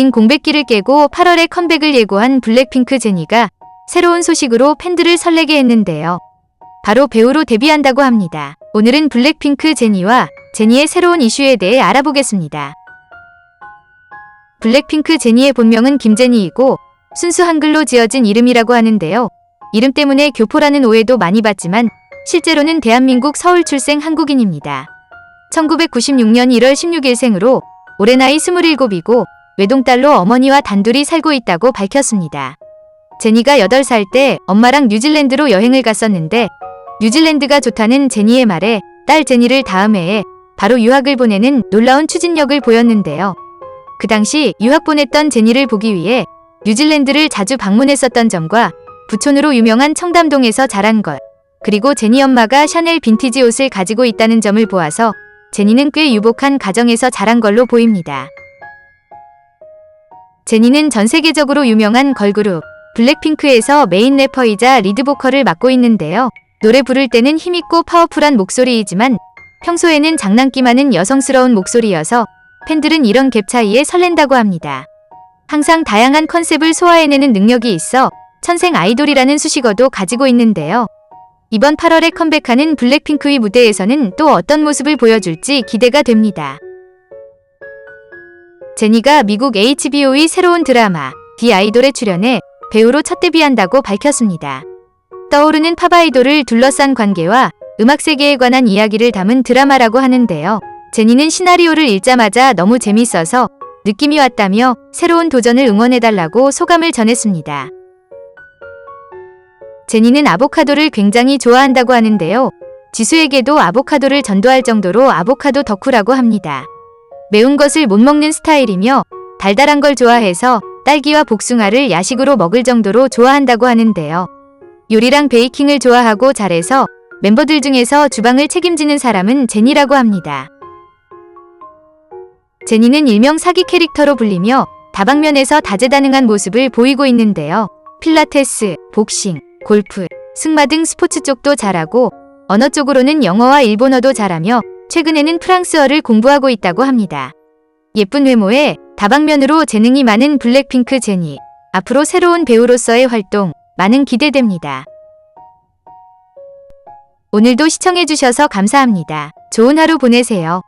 긴 공백기를 깨고 8월에 컴백을 예고한 블랙핑크 제니가 새로운 소식으로 팬들을 설레게 했는데요. 바로 배우로 데뷔한다고 합니다. 오늘은 블랙핑크 제니와 제니의 새로운 이슈에 대해 알아보겠습니다. 블랙핑크 제니의 본명은 김제니이고 순수 한글로 지어진 이름이라고 하는데요. 이름 때문에 교포라는 오해도 많이 받지만 실제로는 대한민국 서울 출생 한국인입니다. 1996년 1월 16일 생으로 올해 나이 27이고 외동딸로 어머니와 단둘이 살고 있다고 밝혔습니다. 제니가 8살 때 엄마랑 뉴질랜드로 여행을 갔었는데 뉴질랜드가 좋다는 제니의 말에 딸 제니를 다음 해에 바로 유학을 보내는 놀라운 추진력을 보였는데요. 그 당시 유학 보냈던 제니를 보기 위해 뉴질랜드를 자주 방문했었던 점과 부촌으로 유명한 청담동에서 자란 것, 그리고 제니 엄마가 샤넬 빈티지 옷을 가지고 있다는 점을 보아서 제니는 꽤 유복한 가정에서 자란 걸로 보입니다. 제니는 전 세계적으로 유명한 걸그룹 블랙핑크에서 메인 래퍼이자 리드 보컬을 맡고 있는데요. 노래 부를 때는 힘있고 파워풀한 목소리이지만 평소에는 장난기 많은 여성스러운 목소리여서 팬들은 이런 갭 차이에 설렌다고 합니다. 항상 다양한 컨셉을 소화해내는 능력이 있어 천생 아이돌이라는 수식어도 가지고 있는데요. 이번 8월에 컴백하는 블랙핑크의 무대에서는 또 어떤 모습을 보여줄지 기대가 됩니다. 제니가 미국 HBO의 새로운 드라마 디 아이돌에 출연해 배우로 첫 데뷔한다고 밝혔습니다. 떠오르는 팝 아이돌을 둘러싼 관계와 음악 세계에 관한 이야기를 담은 드라마라고 하는데요. 제니는 시나리오를 읽자마자 너무 재밌어서 느낌이 왔다며 새로운 도전을 응원해달라고 소감을 전했습니다. 제니는 아보카도를 굉장히 좋아한다고 하는데요. 지수에게도 아보카도를 전도할 정도로 아보카도 덕후라고 합니다. 매운 것을 못 먹는 스타일이며 달달한 걸 좋아해서 딸기와 복숭아를 야식으로 먹을 정도로 좋아한다고 하는데요. 요리랑 베이킹을 좋아하고 잘해서 멤버들 중에서 주방을 책임지는 사람은 제니라고 합니다. 제니는 일명 사기 캐릭터로 불리며 다방면에서 다재다능한 모습을 보이고 있는데요. 필라테스, 복싱, 골프, 승마 등 스포츠 쪽도 잘하고 언어 쪽으로는 영어와 일본어도 잘하며 최근에는 프랑스어를 공부하고 있다고 합니다. 예쁜 외모에 다방면으로 재능이 많은 블랙핑크 제니. 앞으로 새로운 배우로서의 활동 많은 기대됩니다. 오늘도 시청해주셔서 감사합니다. 좋은 하루 보내세요.